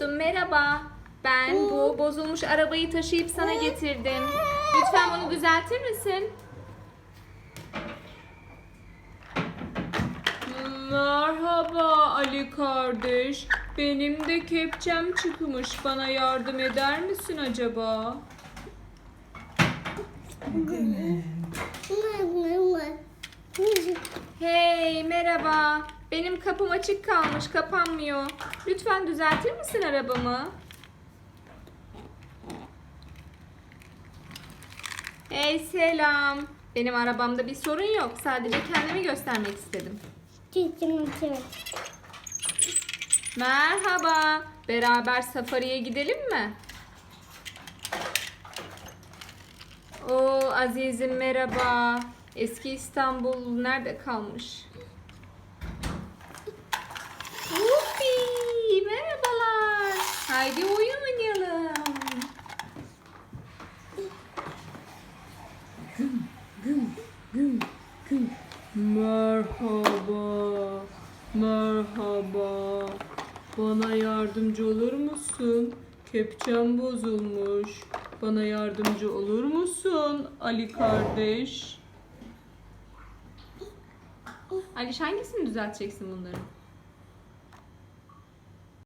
dostum merhaba. Ben bu bozulmuş arabayı taşıyıp sana getirdim. Lütfen bunu düzeltir misin? Merhaba Ali kardeş. Benim de kepçem çıkmış. Bana yardım eder misin acaba? Merhaba. Benim kapım açık kalmış kapanmıyor. Lütfen düzeltir misin arabamı? Hey selam. Benim arabamda bir sorun yok. Sadece kendimi göstermek istedim. Merhaba. Beraber safariye gidelim mi? Oo Aziz'im merhaba. Eski İstanbul nerede kalmış? Haydi oyun oynayalım. Merhaba. Merhaba. Bana yardımcı olur musun? Kepçem bozulmuş. Bana yardımcı olur musun Ali kardeş? Ali hangisini düzelteceksin bunları?